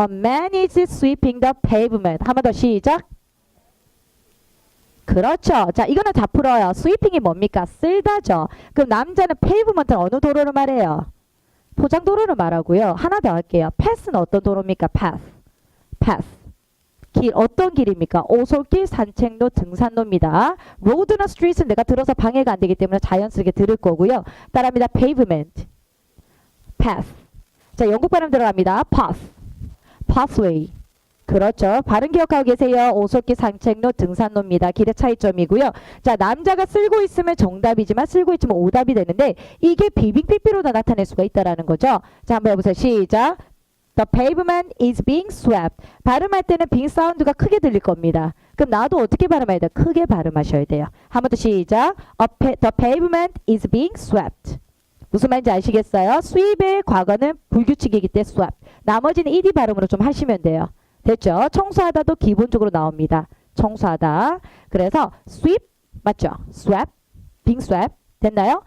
A man is sweeping the pavement. 한 번 더 시작. 그렇죠. 자, 이거는 다 풀어요. sweeping이 뭡니까? 쓸다죠. 그럼 남자는 pavement은 어느 도로를 말해요? 포장도로를 말하고요. 하나 더 할게요. path는 어떤 도로입니까? path. path. 길 어떤 길입니까? 오솔길, 산책로, 등산로입니다. road나 street은 내가 들어서 방해가 안 되기 때문에 자연스럽게 들을 거고요. 따라합니다. pavement. 자, 영국 발음 들어갑니다. path, pathway. 그렇죠. 발음 기억하고 계세요. 오솔길, 산책로, 등산로입니다. 길의 차이점이고요. 자, 남자가 쓸고 있으면 정답이지만 쓸고 있지만 오답이 되는데 이게 비빙피피로도 나타낼 수가 있다라는 거죠. 자, 한번 해보세요. 시작. The pavement is being swept. 발음할 때는 빙 사운드가 크게 들릴 겁니다. 그럼 나도 어떻게 발음해야 돼요? 크게 발음하셔야 돼요. 한 번 더 시작. The pavement is being swept. 무슨 말인지 아시겠어요? sweep의 과거는 불규칙이기 때문에 swept. 나머지는 ed 발음으로 좀 하시면 돼요. 됐죠? 청소하다도 기본적으로 나옵니다. 청소하다. 그래서 sweep 맞죠? swept, being swept 됐나요?